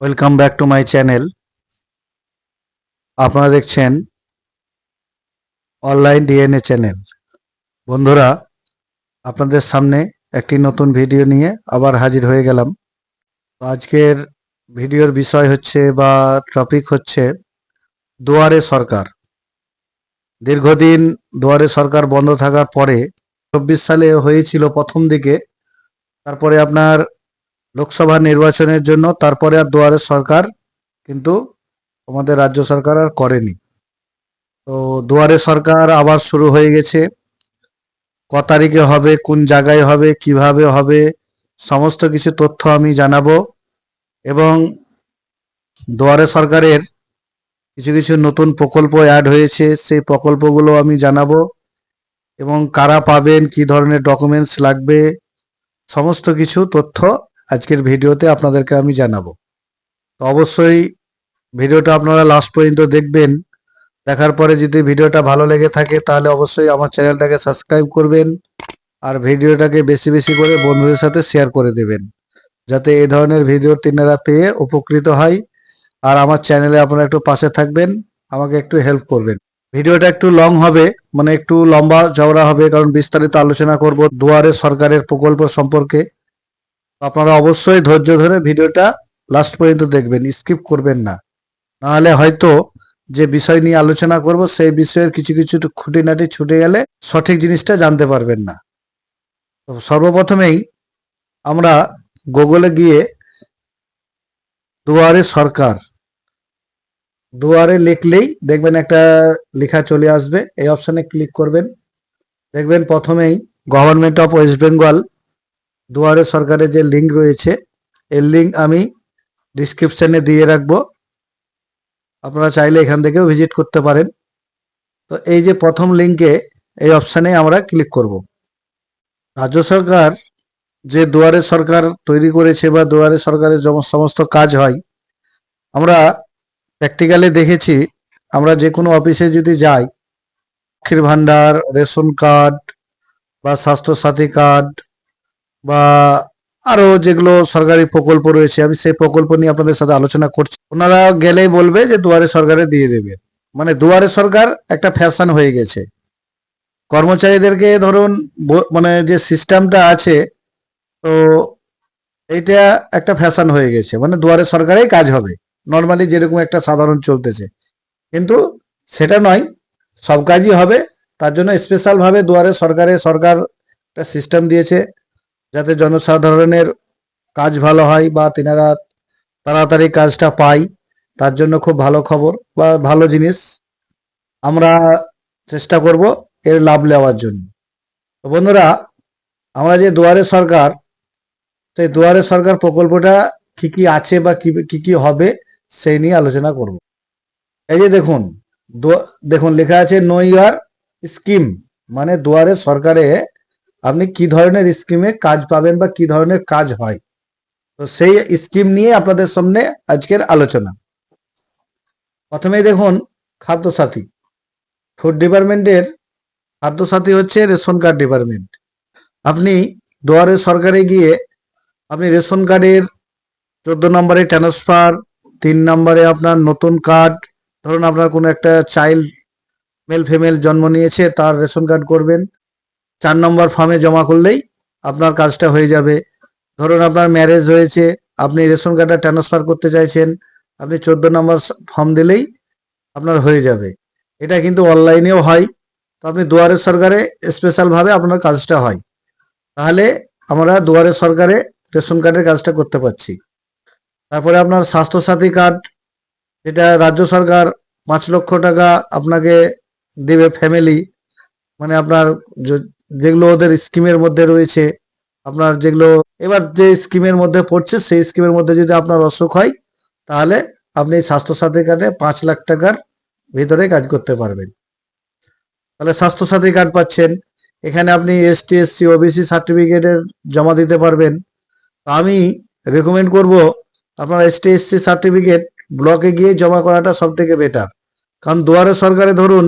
Welcome back to my channel আপনারা দেখছেন online DNA channel বন্ধুরা, আপনাদের সামনে একটি নতুন ভিডিও নিয়ে আবার হাজির হয়ে গেলাম। তো আজকের ভিডিওর বিষয় হচ্ছে বা টপিক হচ্ছে দুয়ারে সরকার। দীর্ঘদিন দুয়ারে সরকার বন্ধ থাকার পরে চব্বিশ সালে হয়েছিল প্রথম দিকে। তারপরে আপনার লোকসভা নির্বাচনের জন্য, তারপরে আর দুয়ারে সরকার কিন্তু আমাদের রাজ্য সরকার আর করেনি। তো দুয়ারে সরকার আবার শুরু হয়ে গেছে। ক তারিখে হবে, কোন জায়গায় হবে, কীভাবে হবে, সমস্ত কিছু তথ্য আমি জানাব। এবং দুয়ারে সরকারের কিছু কিছু নতুন প্রকল্প অ্যাড হয়েছে, সেই প্রকল্পগুলো আমি জানাব। এবং কারা পাবেন, কি ধরনের ডকুমেন্টস লাগবে, সমস্ত কিছু তথ্য আজকের ভিডিওতে আপনাদেরকে আমি জানাব। তো অবশ্যই ভিডিওটা আপনারা লাস্ট পর্যন্ত দেখবেন। দেখার পরে যদি ভিডিওটা ভালো লেগে থাকে, তাহলে অবশ্যই আমার চ্যানেলটাকে সাবস্ক্রাইব করবেন আর ভিডিওটাকে বেশি বেশি করে বন্ধুদের সাথে শেয়ার করে দেবেন। যাতে এই ধরনের ভিডিও তিনারা পেয়ে উপকৃত হয়। আর আমার চ্যানেলে আপনারা একটু পাশে থাকবেন, আমাকে একটু হেল্প করবেন। ভিডিওটা একটু লং হবে মানে একটু লম্বা চওড়া হবে, কারণ বিস্তারিত আলোচনা করব দুয়ারে সরকারের প্রকল্প সম্পর্কে। আপনারা অবশ্যই ধৈর্য ধরে ভিডিওটা লাস্ট পর্যন্ত দেখবেন স্কিপ করবেন না। নাহলে হয়তো যে বিষয় নিয়ে আলোচনা করব, সেই বিষয়ের কিছু কিছু খুঁটিনাটি ছুটে গেলে সঠিক জিনিসটা জানতে পারবেন না। তো সর্বপ্রথমেই আমরা গুগলে গিয়ে দুয়ারে সরকার, দুয়ারে লিখলেই দেখবেন একটা লেখা চলে আসবে। এই অপশানে ক্লিক করবেন। দেখবেন প্রথমেই গভর্নমেন্ট অফ ওয়েস্ট বেঙ্গল দুয়ারে সরকারের যে লিঙ্ক রয়েছে এর লিঙ্ক আমি ডিসক্রিপশানে দিয়ে রাখব। আপনারা চাইলে এখান থেকেও ভিজিট করতে পারেন। তো এই যে প্রথম লিঙ্কে এই অপশানে আমরা ক্লিক করব। রাজ্য সরকার যে দুয়ারে সরকার তৈরি করেছে বা দুয়ারে সরকারের সমস্ত কাজ হয়, আমরা প্র্যাকটিক্যালি দেখেছি, আমরা যে কোনো অফিসে যদি যাই লক্ষ্মীর ভাণ্ডার, রেশন কার্ড বা স্বাস্থ্যসাথী কার্ড বা আরও যেগুলো সরকারি প্রকল্প রয়েছে, আমি সেই প্রকল্প নিয়ে আপনাদের সাথে আলোচনা করছি। ওনারা গেলেই বলবে যে দুয়ারে সরকারে দিয়ে দেবে। মানে দুয়ারে সরকার একটা ফ্যাশন হয়ে গেছে। কর্মচারীদেরকে ধরুন মানে যে সিস্টেমটা আছে, তো এইটা একটা ফ্যাশন হয়ে গেছে। মানে দুয়ারে সরকারেই কাজ হবে। নর্মালি যেরকম একটা সাধারণ চলতেছে। কিন্তু সেটা নয়, সব কাজই হবে। তার জন্য স্পেশাল ভাবে দুয়ারে সরকারে সরকার একটা সিস্টেম দিয়েছে। যাতে জনসাধারণের কাজ ভালো হয় বা তেনারা তাড়াতাড়ি কাজটা পায়, তার জন্য খুব ভালো খবর বা ভালো জিনিস আমরা চেষ্টা করব এর লাভ নেওয়ার জন্য। বন্ধুরা, আমরা যে দুয়ারে সরকার, সেই দুয়ারে সরকার প্রকল্পটা কি কি আছে বা কি কি হবে সেই নিয়ে আলোচনা করব। এই যে দেখুন দেখুন লেখা আছে নো ইয়ার স্কিম মানে দুয়ারে সরকারে আপনি কি ধরনের স্কিমে কাজ পাবেন বা কি ধরনের কাজ হয়? তো সেই স্কিম নিয়ে আপনাদের সামনে আজকের আলোচনা। প্রথমেই দেখুন, খাদ্যসাথী। ফুড ডিপার্টমেন্টের খাদ্যসাথী হচ্ছে রেশন কার্ড ডিপার্টমেন্ট আপনি দুয়ারে সরকারে গিয়ে আপনি রেশন কার্ডের চোদ্দ নম্বরে ট্রান্সফার তিন নম্বরে আপনার নতুন কার্ড, ধরুন আপনার কোনো একটা চাইল্ড মেল ফিমেল জন্ম নিয়েছে, তার রেশন কার্ড করবেন। চার নম্বর ফর্মে জমা করলেই আপনার কাজটা হয়ে যাবে। ধরুন আপনার ম্যারেজ হয়েছে, আপনি রেশন কার্ডটা ট্রান্সফার করতে চাইছেন, আপনি চোদ্দ নম্বর ফর্ম দিলেই আপনার হয়ে যাবে। এটা কিন্তু অনলাইনেও হয়। তো আপনি দুয়ারে সরকারে স্পেশালভাবে আপনার কাজটা হয়। তাহলে আমরা দুয়ারে সরকারে রেশন কার্ডের কাজটা করতে পারছি। তারপরে আপনার স্বাস্থ্যসাথী কার্ড, যেটা রাজ্য সরকার পাঁচ লক্ষ টাকা আপনাকে দেবে ফ্যামিলি মানে আপনার যেগুলো ওদের স্কিমের মধ্যে রয়েছে, আপনার যেগুলো, এবার যে স্কিমের মধ্যে পড়ছে, সেই স্কিমের মধ্যে যদি আপনার অসুখ হয়, তাহলে আপনি স্বাস্থ্যসাথী কার্ডে পাঁচ লাখ টাকার ভিতরে কাজ করতে পারবেন। তাহলে স্বাস্থ্যসাথী কার্ড পাচ্ছেন, এখানে আপনি এসটি এসসি ওবিসি সার্টিফিকেটের জমা দিতে পারবেন। আমি রেকমেন্ড করব, আপনার এসটি এসসি সার্টিফিকেট ব্লকে গিয়ে জমা করাটা সব থেকে বেটার কারণ দুয়ারে সরকারে ধরুন,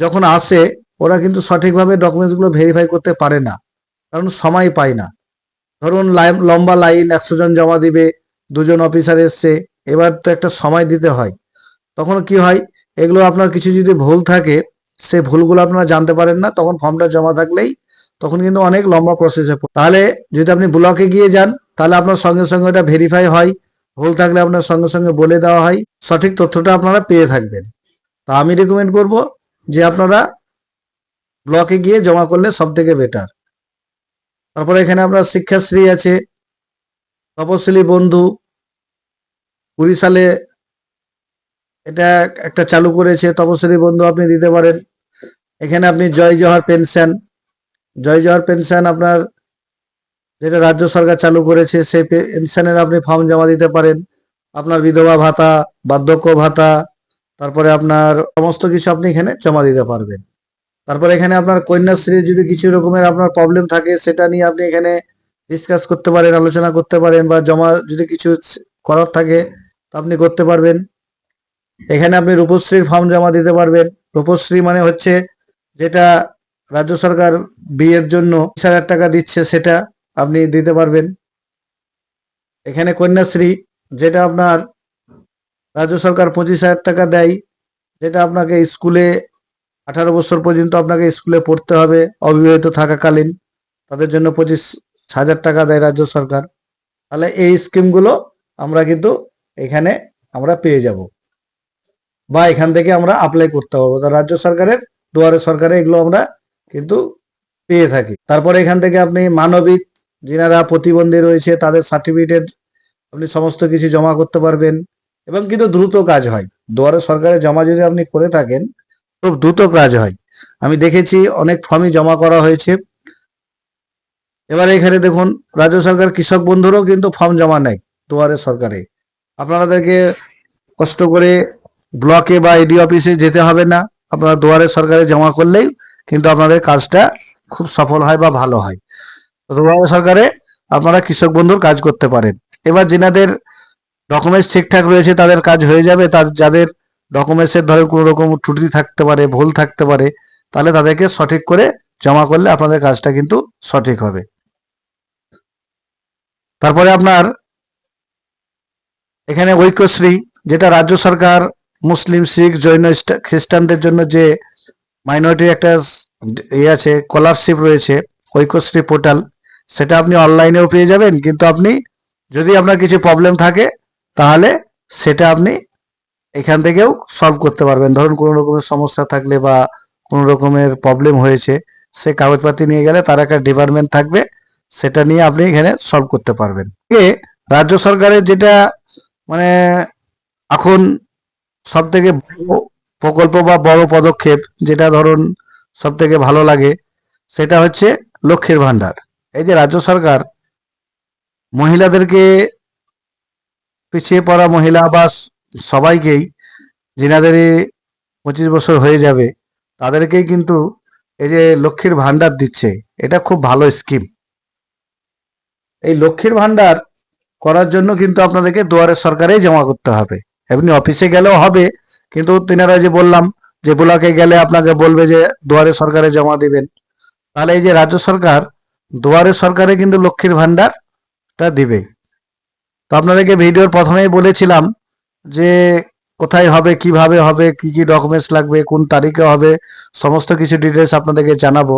যখন আসে ওরা কিন্তু সঠিকভাবে ডকুমেন্টসগুলো ভেরিফাই করতে পারে না, কারণ সময় পায় না। ধরুন লম্বা লাইন, একশো জন জমা দিবে, দুজন অফিসার এসছে, এবার তো একটা সময় দিতে হয়। তখন কি হয়, এগুলো আপনার কিছু যদি ভুল থাকে, সে ভুলগুলো আপনারা জানতে পারেন না, তখন ফর্মটা জমা থাকলেই তখন কিন্তু অনেক লম্বা প্রসেসে তাহলে যদি আপনি ব্লকে গিয়ে যান, তাহলে আপনার সঙ্গে সঙ্গে ওটা ভেরিফাই হয়, ভুল থাকলে আপনার সঙ্গে সঙ্গে বলে দেওয়া হয়, সঠিক তথ্যটা আপনারা পেয়ে থাকবেন। তা আমি রেকমেন্ড করব যে আপনারা ব্লকে গিয়ে জমা করলে সব থেকে বেটার তারপরে এখানে আপনার শিক্ষাশ্রী আছে তপশিলি বন্ধু কুড়ি সালে এটা একটা চালু করেছে তপশিলি বন্ধু, আপনি দিতে পারেন। এখানে আপনি জয় জহর পেনশন, জয় জওহার পেনশন আপনার যেটা রাজ্য সরকার চালু করেছে, সেই পেনশনের আপনি ফর্ম জমা দিতে পারেন। আপনার বিধবা ভাতা, বার্ধক্য ভাতা, তারপরে আপনার সমস্ত কিছু আপনি এখানে জমা দিতে পারবেন। তারপরে এখানে আপনার কন্যাশ্রীর যদি কিছু রকমের আপনার প্রবলেম থাকে, সেটা নিয়ে আপনি এখানে ডিসকাস করতে পারেন, আলোচনা করতে পারেন বা জমা যদি কিছু করার থাকে, তা আপনি করতে পারবেন। এখানে আপনি রূপশ্রীর ফর্ম জমা দিতে পারবেন। রূপশ্রী মানে হচ্ছে যেটা রাজ্য সরকার বিয়ের জন্য বিশ হাজার টাকা দিচ্ছে, সেটা আপনি দিতে পারবেন। এখানে কন্যাশ্রী যেটা আপনার রাজ্য সরকার পঁচিশ হাজার টাকা দেয়, যেটা আপনাকে স্কুলে আঠারো বছর পর্যন্ত আপনাকে স্কুলে পড়তে হবে, অবিবাহিত থাকাকালীন। তাদের জন্য পঁচিশ হাজার টাকা দেয় রাজ্য সরকার। তাহলে এই স্কিমগুলো আমরা কিন্তু এখানে আমরা পেয়ে যাব। বা এখান থেকে আমরা অ্যাপ্লাই করতে পারব। রাজ্য সরকারের, দুয়ারে সরকারে এগুলো আমরা কিন্তু পেয়ে থাকি। তারপরে এখান থেকে আপনি মানবিক, যিনারা প্রতিবন্ধী রয়েছে, তাদের সার্টিফিকেট আপনি সমস্ত কিছু জমা করতে পারবেন। এবং কিন্তু দ্রুত কাজ হয়। দুয়ারে সরকারে জমা যদি আপনি করে থাকেন খুব দ্রুত কাজ হয়। আমি দেখেছি অনেক ফর্মই জমা করা হয়েছে। এবারে এখানে দেখুন, রাজ্য সরকার কৃষক বন্ধুরও কিন্তু ফর্ম জমা নেয় দুয়ারে সরকারে। আপনাদেরকে কষ্ট করে ব্লকে বা এডি অফিসে যেতে হবে না। আপনারা দুয়ারে সরকারে জমা করলেই কিন্তু আপনাদের কাজটা খুব সফল হয় বা ভালো হয়। দুয়ারে সরকারে আপনারা কৃষক বন্ধুর কাজ করতে পারেন। এবার যেনাদের ডকুমেন্টস ঠিকঠাক রয়েছে, তাদের কাজ হয়ে যাবে। তার যাদের ডকুমেন্টসের ধরে কোনো রকম ত্রুটি থাকতে পারে, ভুল থাকতে পারে, তাহলে তাদেরকে সঠিক করে জমা করলে আপনাদের কাজটা কিন্তু সঠিক হবে। তারপরে আপনার এখানে ঐক্যশ্রী, যেটা রাজ্য সরকার, মুসলিম, শিখ, জৈন খ্রিস্টানদের জন্য যে মাইনরিটি একটা ইয়ে আছে স্কলারশিপ রয়েছে, ঐক্যশ্রী পোর্টাল সেটা আপনি অনলাইনেও পেয়ে যাবেন। কিন্তু আপনি যদি আপনার কিছু প্রবলেম থাকে, তাহলে সেটা আপনি এখান থেকেও সলভ করতে পারবেন। ধরুন কোনো রকমের সমস্যা থাকলে বা কোনো রকমের প্রবলেম হয়েছে, সে কাগজপাতি নিয়ে গেলে তার একটা ডিপার্টমেন্ট থাকবে, সেটা নিয়ে আপনি এখানে সলভ করতে পারবেন। রাজ্য সরকারের যেটা মানে এখন সব থেকে প্রকল্প বা বড় পদক্ষেপ, যেটা ধরুন সব থেকে ভালো লাগে, সেটা হচ্ছে লক্ষ্মীর ভান্ডার এই যে রাজ্য সরকার মহিলাদেরকে পিছিয়ে পড়া মহিলা বা সবাইকেই যিনাদের পঁচিশ বছর হয়ে যাবে, তাদেরকেই কিন্তু এই যে লক্ষ্মীর ভান্ডার দিচ্ছে, এটা খুব ভালো স্কিম এই লক্ষ্মীর ভান্ডার করার জন্য কিন্তু আপনাদেরকে দুয়ারে সরকারেই জমা করতে হবে। এমনি অফিসে গেলেও হবে, কিন্তু তিনারা যে বললাম, যে ব্লকে গেলে আপনাকে বলবে যে দুয়ারে সরকারে জমা দিবেন, তাহলে এই যে রাজ্য সরকার দুয়ারে সরকারে কিন্তু লক্ষ্মীর ভান্ডারটা দিবে। তো আপনাদেরকে ভিডিওর প্রথমেই বলেছিলাম যে কোথায় হবে, কীভাবে হবে, কি কি ডকুমেন্টস লাগবে, কোন তারিখে হবে, সমস্ত কিছু ডিটেলস আপনাদেরকে জানাব।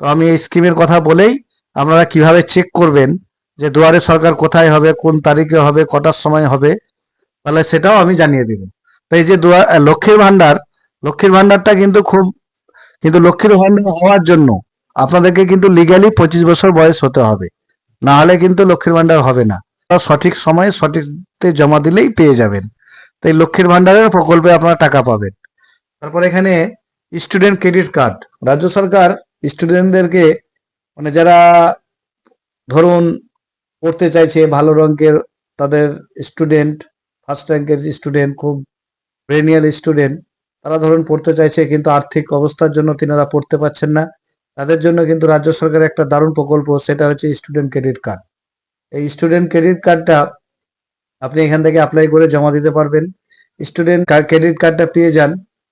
তো আমি এই স্কিমের কথা বলেই আপনারা কীভাবে চেক করবেন যে দুয়ারে সরকার কোথায় হবে, কোন তারিখে হবে, কটার সময় হবে, তাহলে সেটাও আমি জানিয়ে দেব। তো এই যে লক্ষ্মীর ভান্ডার লক্ষ্মীর ভান্ডারটা কিন্তু খুব, কিন্তু লক্ষ্মীর ভান্ডার হওয়ার জন্য আপনাদেরকে কিন্তু লিগালি পঁচিশ বছর বয়স হতে হবে। না হলে কিন্তু লক্ষ্মীর ভান্ডার হবে না। সঠিক সময়ে সঠিকতে জমা দিলেই পেয়ে যাবেন। তো এই লক্ষ্মীর ভান্ডারের প্রকল্পে আপনারা টাকা পাবেন। তারপর এখানে স্টুডেন্ট ক্রেডিট কার্ড রাজ্য সরকার স্টুডেন্টদেরকে মানে যারা ধরুন পড়তে চাইছে ভালো রঙের, তাদের স্টুডেন্ট ফার্স্ট র্যাঙ্কের স্টুডেন্ট খুব ব্রেনিয়াল স্টুডেন্ট তারা ধরুন পড়তে চাইছে কিন্তু আর্থিক অবস্থার জন্য তিনারা পড়তে পারছেন না। তাদের জন্য কিন্তু রাজ্য সরকারের একটা দারুণ প্রকল্প, সেটা হচ্ছে স্টুডেন্ট ক্রেডিট কার্ড এই স্টুডেন্ট ক্রেডিট কার্ডটা আপনি এখান থেকে অ্যাপ্লাই করে জমা দিতে পারবেন। স্টুডেন্ট ক্রেডিট কার্ডটা পেয়ে যান,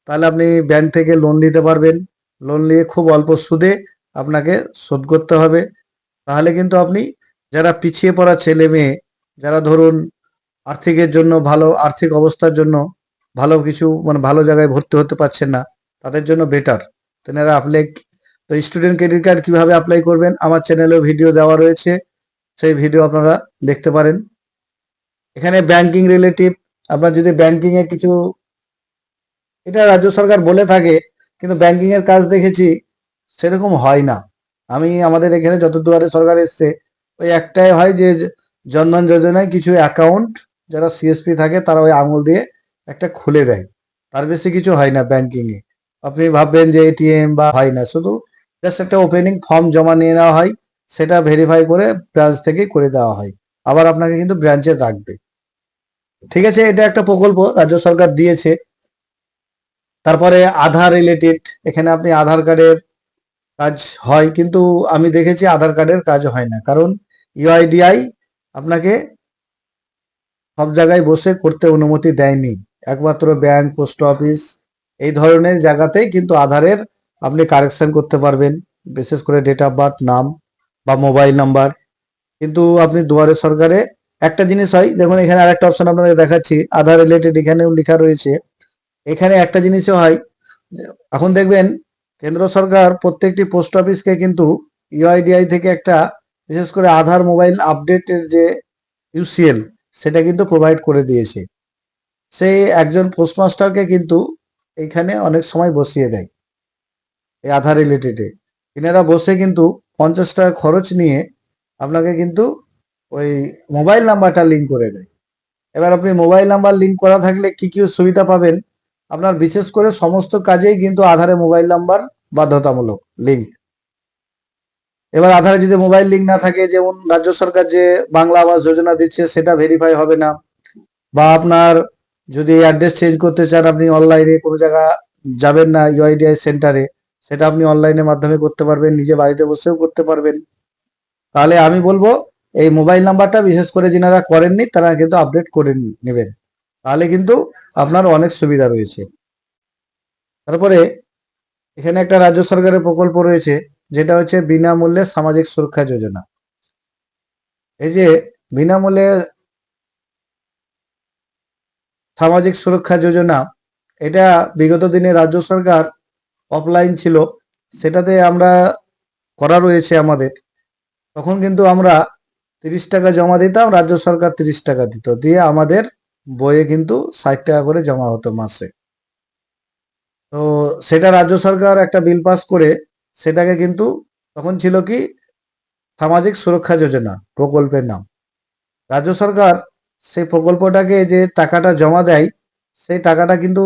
তাহলে আপনি ব্যাংক থেকে লোন নিতে পারবেন। লোন নিয়ে খুব অল্প সুদে আপনাকে শোধ করতে হবে। তাহলে কিন্তু আপনি যারা পিছিয়ে পড়া ছেলে মেয়ে, যারা ধরুন আর্থিকের জন্য ভালো, আর্থিক অবস্থার জন্য ভালো কিছু মানে ভালো জায়গায় ভর্তি হতে পারছেন না, তাদের জন্য বেটার তেনারা অ্যাপ্লাই তো স্টুডেন্ট ক্রেডিট কার্ড কীভাবে অ্যাপ্লাই করবেন? আমার চ্যানেলেও ভিডিও দেওয়া রয়েছে, সেই ভিডিও আপনারা দেখতে পারেন। এখানে ব্যাংকিং রিলেটিভ আপনার যদি ব্যাংকিং এ কিছু, এটা রাজ্য সরকার বলে থাকে, কিন্তু ব্যাংকিং এর কাজ দেখেছি, সেরকম হয় না। আমি, আমাদের এখানে যত দুয়ারে সরকার এসছে, ওই একটাই হয় যে, জনধন যোজনায় কিছু অ্যাকাউন্ট যারা সিএসপি থাকে, তারা ওই আঙুল দিয়ে একটা খুলে দেয়। তার বেশি কিছু হয় না ব্যাংকিং এ। আপনি ভাববেন যে এটিএম বা হয় না, শুধু জাস্ট একটা ওপেনিং ফর্ম জমা নিয়ে নেওয়া হয়, সেটা ভেরিফাই করে ব্রাঞ্চ থেকে করে দেওয়া হয়। আবার আপনাকে কিন্তু ব্রাঞ্চে রাখবে। ঠিক আছে, এটা একটা প্রকল্প রাজ্য সরকার দিয়েছে। তারপরে আধার রিলেটেড এখানে আপনি আধার কার্ডের কাজ হয়, কিন্তু আমি দেখেছি আধার কার্ডের কাজ হয় না। কারণ ইউআইডিআই আপনাকে সব জায়গায় বসে করতে অনুমতি দেয়নি। একমাত্র ব্যাংক পোস্ট অফিস এই ধরনের জায়গাতেই কিন্তু আধারের আপনি কারেকশন করতে পারবেন, বিশেষ করে ডেট অফ বার্থ নাম বা মোবাইল নাম্বার কিন্তু আপনি দুয়ারে সরকারে একটা জিনিস হয়, দেখুন এখানে আরেকটা অপশন আপনাদের দেখাচ্ছি, আধার রিলেটেড এখানেও লেখা রয়েছে। এখানে একটা জিনিসও হয়, এখন দেখবেন কেন্দ্র সরকার প্রত্যেকটি পোস্ট অফিসকে কিন্তু ইউআইডিআই থেকে একটা বিশেষ করে আধার মোবাইল আপডেটের যে ইউসিএল সেটা কিন্তু প্রোভাইড করে দিয়েছে। সেই একজন পোস্টমাস্টারকে কিন্তু এইখানে অনেক সময় বসিয়ে দেয়, এই আধার রিলেটেডে এনারা বসে কিন্তু পঞ্চাশ টাকা খরচ নিয়ে আপনাকে কিন্তু ওই মোবাইল নাম্বারটা লিঙ্ক করে দেয়। এবার আপনি মোবাইল নাম্বার লিঙ্ক করা থাকলে কি কি সুবিধা পাবেন? আপনার বিশেষ করে সমস্ত কাজেই কিন্তু আধারে মোবাইল নাম্বার বাধ্যতামূলক লিঙ্ক এবার আধারে যদি মোবাইল লিঙ্ক না থাকে, যেমন রাজ্য সরকার যে বাংলা আবাস যোজনা দিচ্ছে, সেটা ভেরিফাই হবে না। বা আপনার যদি অ্যাড্রেস চেঞ্জ করতে চান, আপনি অনলাইনে কোনো জায়গা যাবেন না ইউআইডিআই সেন্টারে সেটা আপনি অনলাইনের মাধ্যমে করতে পারবেন, নিজে বাড়িতে বসেও করতে পারবেন। তাহলে আমি বলব এই মোবাইল নাম্বারটা বিশেষ করে যিনারা করেননি, তারা কিন্তু আপডেট করে নেবেন। তাহলে কিন্তু আপনার অনেক সুবিধা রয়েছে। তারপরে এখানে একটা রাজ্য সরকারের প্রকল্প রয়েছে, যেটা হচ্ছে বিনামূল্যে সামাজিক সুরক্ষা যোজনা। এই যে বিনামূল্যে সামাজিক সুরক্ষা যোজনা, এটা বিগত দিনে রাজ্য সরকার অফলাইন ছিল, সেটাতে আমরা করা রয়েছে আমাদের। তখন কিন্তু আমরা তিরিশ টাকা জমা দিতাম, রাজ্য সরকার তিরিশ টাকা দিত। দিয়ে আমাদের বইয়ে কিন্তু ষাট টাকা করে জমা হতো মাসে। তো সেটা রাজ্য সরকার একটা বিল পাস করে সেটাকে কিন্তু তখন ছিল কি? সামাজিক সুরক্ষা যোজনা, প্রকল্পের নাম। রাজ্য সরকার সেই প্রকল্পটাকে যে টাকাটা জমা দেয়, সেই টাকাটা কিন্তু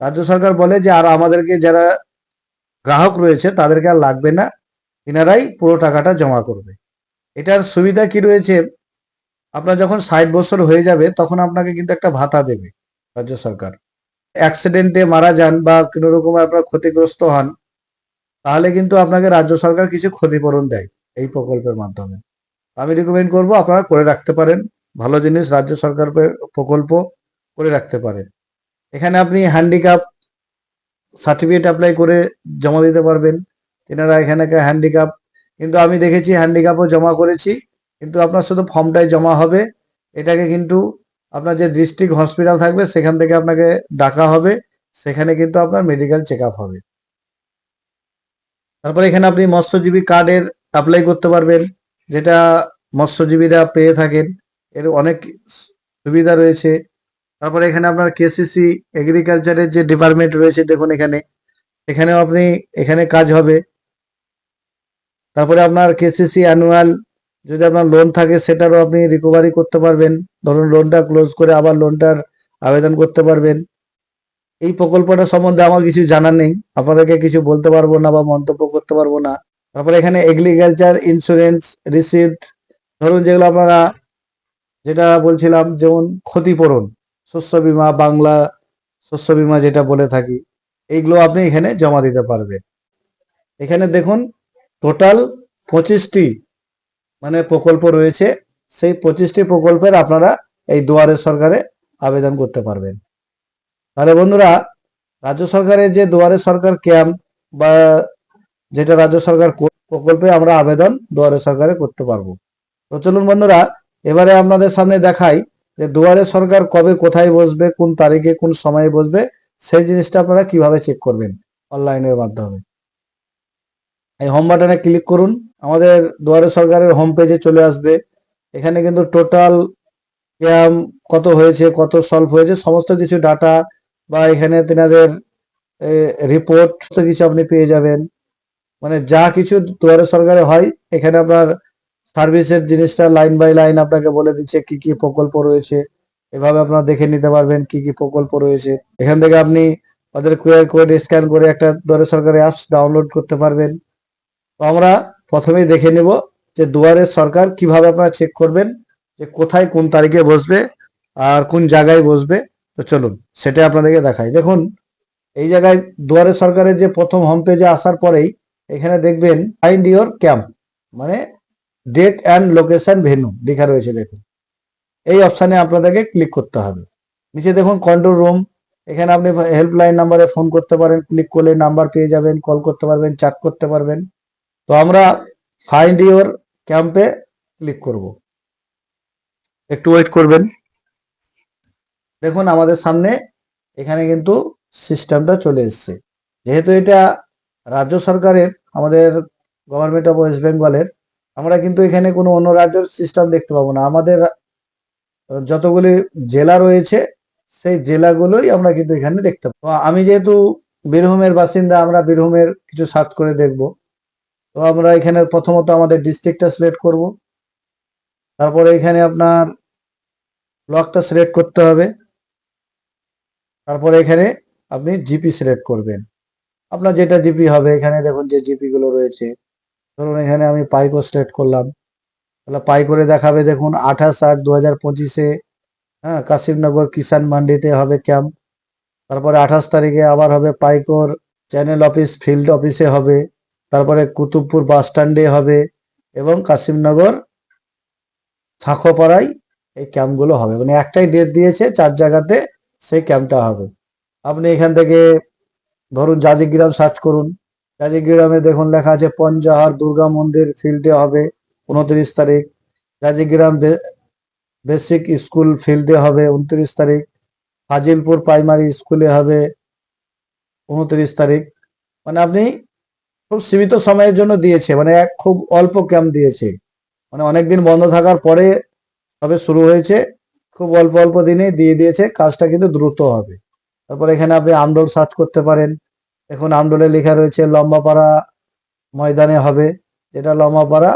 রাজ্য সরকার বলে যে, আর আমাদেরকে যারা গ্রাহক রয়েছে, তাদেরকে আর লাগবে না। এনারাই পুরো টাকাটা জমা করবে। এটার সুবিধা কি রয়েছে? আপনার যখন ষাট বছর হয়ে যাবে, তখন আপনাকে কিন্তু একটা ভাতা দেবে রাজ্য সরকার। অ্যাক্সিডেন্টে মারা যান বা কোনো রকম আপনার ক্ষতিগ্রস্ত হন, তাহলে কিন্তু আপনাকে রাজ্য সরকার কিছু ক্ষতিপূরণ দেয় এই প্রকল্পের মাধ্যমে। আমি রিকমেন্ড করব আপনারা করে রাখতে পারেন। ভালো জিনিস, রাজ্য সরকার প্রকল্প করে রাখতে পারেন। এখানে আপনি হ্যান্ডিক্যাপ সার্টিফিকেট অ্যাপ্লাই করে জমা দিতে পারবেন। তেনারা এখানে হ্যান্ডিক্যাপ কিন্তু আমি দেখেছি হ্যান্ডিক্যাপও জমা করেছি, কিন্তু আপনার শুধু ফর্মটাই জমা হবে। এটাকে কিন্তু আপনার যে ডিস্ট্রিক্ট হসপিটাল থাকবে, সেখান থেকে আপনাকে ডাকা হবে। সেখানে কিন্তু আপনার মেডিকেল চেক হবে। তারপরে এখানে আপনি মৎস্যজীবী কার্ডের অ্যাপ্লাই করতে পারবেন, যেটা মৎস্যজীবীরা পেয়ে থাকেন। এর অনেক সুবিধা রয়েছে। তারপরে এখানে আপনার কেসিসি এগ্রিকালচারের যে ডিপার্টমেন্ট রয়েছে, দেখুন এখানে। এখানেও আপনি, এখানে কাজ হবে। তারপরে আপনার কেসিসি অ্যানুয়াল যদি আপনার লোন থাকে, সেটারও আপনি রিকভারি করতে পারবেন। ধরুন লোনটা ক্লোজ করে আবার লোনটার আবেদন করতে পারবেন। এই প্রকল্পটা সম্বন্ধে আমার কিছু জানা নেই। আপনাদেরকে কিছু বলতে পারব না বা মন্তব্য করতে পারব না। তারপরে এখানে এগ্রিকালচার ইন্স্যুরেন্স রিসিপ্ট ধরুন যেগুলো আপনারা যেটা বলছিলাম, যেমন ক্ষতিপূরণ, শস্য বিমা, বাংলা শস্য বিমা যেটা বলে থাকি, এইগুলো আপনি এখানে জমা দিতে পারবেন। এখানে দেখুন টোটাল পঁচিশটি মানে প্রকল্প রয়েছে। সেই পঁচিশটি প্রকল্পের আপনারা এই দুয়ারে সরকারে আবেদন করতে পারবেন। তাহলে বন্ধুরা, রাজ্য সরকারের যে দুয়ারে সরকার ক্যাম্প বা যেটা রাজ্য সরকার প্রকল্পে আমরা আবেদন দুয়ারে সরকারে করতে পারব। তো চলুন বন্ধুরা, এবারে আপনাদের সামনে দেখাই যে দুয়ারে সরকার কবে কোথায় বসবে, কোন তারিখে কোন সময়ে বসবে, সেই জিনিসটা আপনারা কীভাবে চেক করবেন অনলাইনের মাধ্যমে। এই হোম বাটনে ক্লিক করুন। আমাদের দুয়ারে সরকারের হোম পেজে চলে আসবে। এখানে কিন্তু টোটাল ক্যাম কত হয়েছে, কত সলভ হয়েছে, সমস্ত কিছু ডাটা বা এখানে তেনাদের রিপোর্ট কিছু আপনি পেয়ে যাবেন। মানে যা কিছু দুয়ারে সরকারে হয়, এখানে আপনার সার্ভিসের জিনিসটা লাইন বাই লাইন আপনাকে বলে দিচ্ছে কি কি প্রকল্প রয়েছে। এভাবে আপনারা দেখে নিতে পারবেন কি কি প্রকল্প রয়েছে। এখান থেকে আপনি ওদের কিউআর কোড স্ক্যান করে একটা দুয়ারে সরকারি অ্যাপস ডাউনলোড করতে পারবেন। আমরা প্রথমেই দেখে নেব যে দুয়ারে সরকার কীভাবে আপনারা চেক করবেন, যে কোথায় কোন তারিখে বসবে আর কোন জায়গায় বসবে। তো চলুন সেটা আপনাদেরকে দেখাই। দেখুন, এই জায়গায় দুয়ারে সরকারের যে প্রথম হোম পেজে আসার পরেই এখানে দেখবেন ফাইন্ড ইওর ক্যাম্প মানে ডেট অ্যান্ড লোকেশন ভেনু লেখা রয়েছে দেখুন। এই অপশানে আপনাদেরকে ক্লিক করতে হবে। নিচে দেখুন কন্ট্রোল রুম এখানে আপনি হেল্পলাইন নাম্বারে ফোন করতে পারেন ক্লিক করলে নাম্বার পেয়ে যাবেন কল করতে পারবেন চ্যাট করতে পারবেন। তো আমরা ফাইন্ড ইওর ক্যাম্পে ক্লিক করব। একটু ওয়েট করবেন। দেখুন আমাদের সামনে এখানে কিন্তু সিস্টেমটা চলে এসছে। যেহেতু এটা রাজ্য সরকারের আমাদের গভর্নমেন্ট অফ ওয়েস্ট বেঙ্গলের আমরা কিন্তু এখানে কোনো অন্য রাজ্যের সিস্টেম দেখতে পাবো না। আমাদের যতগুলি জেলা রয়েছে সেই জেলাগুলোই আমরা কিন্তু এখানে দেখতে পাবো। আমি যেহেতু বীরভূমের বাসিন্দা আমরা বীরভূমের কিছু সার্চ করে দেখব। তো আমরা এখানে প্রথমত আমাদের ডিস্ট্রিক্টটা সিলেক্ট করব। তারপরে এখানে আপনার ব্লকটা সিলেক্ট করতে হবে। তারপরে এখানে আপনি জিপি সিলেক্ট করবেন। আপনার যেটা জিপি হবে, এখানে দেখুন যে জিপি গুলো রয়েছে। ধরুন এখানে আমি পাইকো সিলেক্ট করলাম। তাহলে পাই করে দেখাবে দেখুন আঠাশ আট দু হাজার পঁচিশে হ্যাঁ কাশিমনগর কিষান মান্ডিতে হবে ক্যাম্প তারপরে আঠাশ তারিখে আবার হবে পাইকোর চ্যানেল অফিস ফিল্ড অফিসে হবে। তারপরে কুতুবপুর বাস স্ট্যান্ডে হবে এবং কাশিমনগর শাঁখোপাড়ায় এই ক্যাম্পগুলো হবে। মানে একটাই ডেট দিয়েছে, চার জায়গাতে সেই ক্যাম্পটা হবে। আপনি এখান থেকে ধরুন জাজিগ্রাম সার্চ করুন। জাজিগ্রামে দেখুন লেখা আছে, পঞ্জাহার দুর্গা মন্দির ফিল্ডে হবে উনত্রিশ তারিখ। জাজিগ্রাম বেসিক স্কুল ফিল্ডে হবে উনত্রিশ তারিখ। ফাজিলপুর প্রাইমারি স্কুলে হবে উনত্রিশ তারিখ। মানে আপনি খুব সীমিত সময়ের জন্য দিয়েছে মানে এক খুব অল্প ক্যাম্প দিয়েছে। মানে অনেকদিন বন্ধ থাকার পরে তবে শুরু হয়েছে, খুব অল্প অল্প দিনে দিয়ে দিয়েছে, কাজটা কিন্তু দ্রুত হবে। তারপর এখানে আপনি আমডোল সার্চ করতে পারেন। এখন আমডোলে লেখা রয়েছে লম্বাপাড়া ময়দানে হবে, যেটা লম্বাপাড়া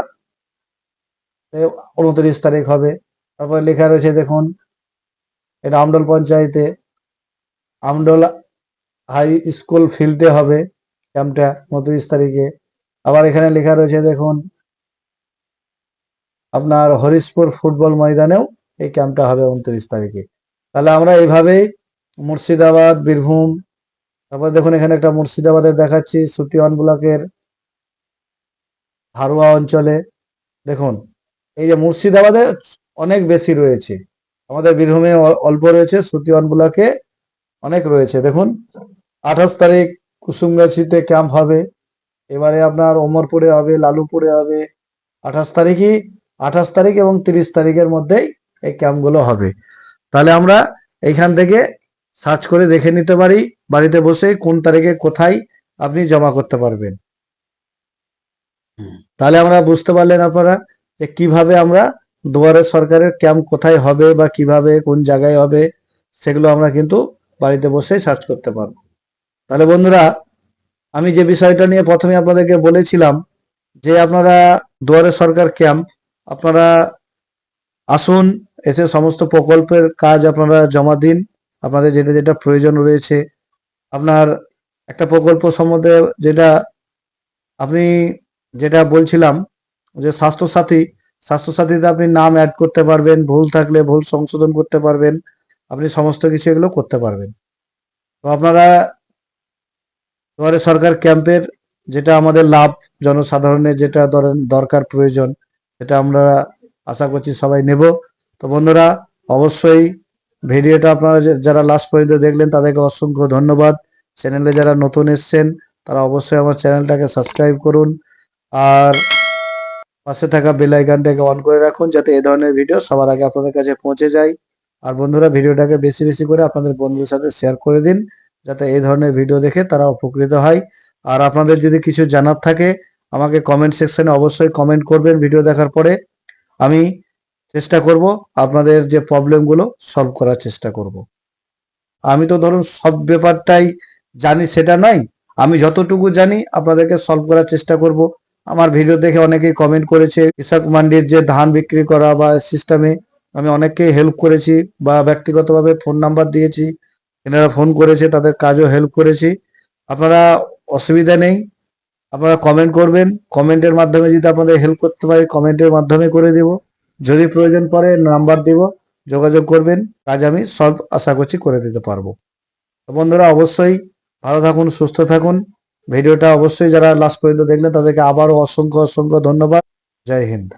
উনত্রিশ তারিখ হবে। তারপরে লেখা রয়েছে, দেখুন, এটা আমডোল পঞ্চায়েতে, আমডোল হাই স্কুল ফিল্ডে হবে। ক্যাম্পটা উনত্রিশ তারিখে। আবার এখানে লেখা রয়েছে, দেখুন, আপনার হরিশপুর ফুটবল ময়দানেও এই ক্যাম্পটা হবে উনত্রিশ তারিখে। তাহলে আমরা এইভাবে মুর্শিদাবাদ, বীরভূম, তারপর দেখুন এখানে একটা মুর্শিদাবাদের দেখাচ্ছি সুতিওয়ান ব্লকের হারুয়া অঞ্চলে। দেখুন, এই যে মুর্শিদাবাদে অনেক বেশি রয়েছে। আমাদের বীরভূমে অল্প রয়েছে সুতিওয়ান ব্লকে অনেক রয়েছে। দেখুন, আঠাশ তারিখ কুসুমগাছিতে ক্যাম্প হবে। এবারে আপনার ওমরপুরে হবে লালুপুরে হবে। আঠাশ তারিখই আঠাশ তারিখ এবং তিরিশ তারিখের মধ্যেই এই ক্যাম্পগুলো হবে। তাহলে আমরা এইখান থেকে সার্চ করে দেখে নিতে পারি বাড়িতে বসে কোন তারিখে কোথায় আপনি জমা করতে পারবেন। তাহলে আমরা বুঝতে পারলেন আপনারা যে কীভাবে আমরা দুয়ারে সরকারের ক্যাম্প কোথায় হবে বা কীভাবে কোন জায়গায় হবে সেগুলো আমরা কিন্তু বাড়িতে বসে সার্চ করতে পারব। তাহলে বন্ধুরা, আমি যে বিষয়টা নিয়ে প্রথমে আপনাদেরকে বলেছিলাম যে আপনারা দুয়ারে সরকার ক্যাম্প, আপনারা আসুন, এসে সমস্ত প্রকল্পের কাজ আপনারা জমা দিন, আপনাদের যেটা যেটা প্রয়োজন রয়েছে। আপনার একটা প্রকল্প সম্বন্ধে যেটা আপনি যেটা বলছিলাম যে স্বাস্থ্যসাথী, স্বাস্থ্যসাথীতে আপনি নাম অ্যাড করতে পারবেন, ভুল থাকলে ভুল সংশোধন করতে পারবেন, আপনি সমস্ত কিছু এগুলো করতে পারবেন। তো আপনারা দুয়ারে সরকার ক্যাম্পের যেটা আমাদের লাভ, জনসাধারণের যেটা ধরেন দরকার, প্রয়োজন, সেটা আমরা আশা করছি সবাই নেব। তো বন্ধুরা, অবশ্যই ভিডিওটা আপনারা যারা লাস্ট পর্যন্ত দেখলেন, তাদেরকে অসংখ্য ধন্যবাদ। চ্যানেলে যারা নতুন এসছেন, তারা অবশ্যই আমার চ্যানেলটাকে সাবস্ক্রাইব করুন। আর পাশে থাকা বেল আইকনটাকে অন করে রাখুন, যাতে এই ধরনের ভিডিও সবার আগে আপনাদের কাছে পৌঁছে যায়। আর বন্ধুরা, ভিডিওটাকে বেশি বেশি করে আপনাদের বন্ধুদের সাথে শেয়ার করে দিন। যাতে এই ধরনের ভিডিও দেখে তারা উপকৃত হয়। আর আপনাদের যদি কিছু জানার থাকে, আমাকে কমেন্ট সেকশনে অবশ্যই কমেন্ট করবেন ভিডিও দেখার পরে। আমি চেষ্টা করব আপনাদের যে প্রবলেমগুলো সলভ করার চেষ্টা করব। আমি তো ধরুন সব ব্যাপারটাই জানি, সেটা নয়। আমি যতটুকু জানি আপনাদেরকে সলভ করার চেষ্টা করব। আমার ভিডিও দেখে অনেকেই কমেন্ট করেছে, কৃষক মান্ডির যে ধান বিক্রি করা বা সিস্টেমে আমি অনেককেই হেল্প করেছি বা ব্যক্তিগতভাবে ফোন নাম্বার দিয়েছি। এনারা ফোন করেছে, তাদের কাজও হেল্প করেছি। আপনারা অসুবিধা নেই, আপনারা কমেন্ট করবেন। কমেন্টের মাধ্যমে যদি আপনাদের হেল্প করতে পারি কমেন্টের মাধ্যমে করে দেব। যদি প্রয়োজন পড়ে নাম্বার দিব, যোগাযোগ করবেন। কাজ আমি সব আশা করছি করে দিতে পারব। বন্ধুরা, অবশ্যই ভালো থাকুন, সুস্থ থাকুন। ভিডিওটা অবশ্যই যারা লাস্ট পর্যন্ত দেখলেন, তাদেরকে আবারও অসংখ্য অসংখ্য ধন্যবাদ। জয় হিন্দ।